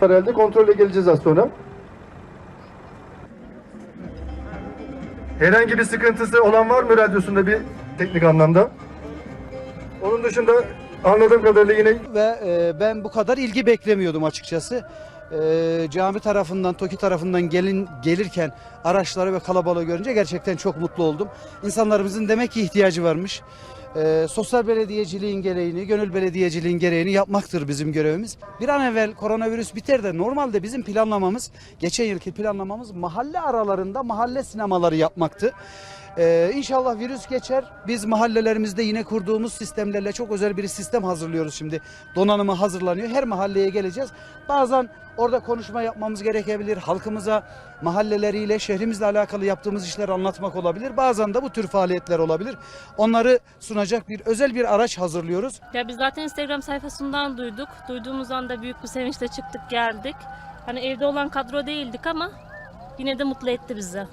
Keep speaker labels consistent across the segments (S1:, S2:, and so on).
S1: Herhalde kontrole geleceğiz az sonra. Herhangi bir sıkıntısı olan var mı radyosunda bir teknik anlamda? Onun dışında anladığım kadarıyla yine
S2: ve e, ben bu kadar ilgi beklemiyordum açıkçası. E, cami tarafından, TOKİ tarafından gelin gelirken araçları ve kalabalığı görünce gerçekten çok mutlu oldum. İnsanlarımızın demek ki ihtiyacı varmış. E, sosyal belediyeciliğin gereğini, gönül belediyeciliğin gereğini yapmaktır bizim görevimiz. Bir an evvel koronavirüs biter de normalde bizim planlamamız, geçen yılki planlamamız mahalle aralarında mahalle sinemaları yapmaktı. Ee, inşallah virüs geçer. Biz mahallelerimizde yine kurduğumuz sistemlerle çok özel bir sistem hazırlıyoruz şimdi. Donanımı hazırlanıyor. Her mahalleye geleceğiz. Bazen orada konuşma yapmamız gerekebilir. Halkımıza mahalleleriyle, şehrimizle alakalı yaptığımız işler anlatmak olabilir. Bazen de bu tür faaliyetler olabilir. Onları sunacak bir özel bir araç hazırlıyoruz.
S3: Ya biz zaten Instagram sayfasından duyduk. Duyduğumuz anda büyük bir sevinçle çıktık geldik. Hani evde olan kadro değildik ama yine de mutlu etti bizi.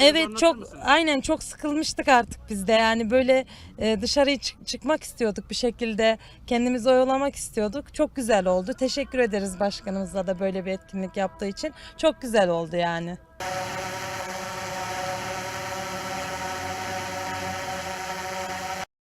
S4: Evet çok aynen çok sıkılmıştık artık biz de yani böyle e, dışarıya çık- çıkmak istiyorduk bir şekilde kendimizi oyalamak istiyorduk. Çok güzel oldu. Teşekkür ederiz başkanımıza da böyle bir etkinlik yaptığı için. Çok güzel oldu yani.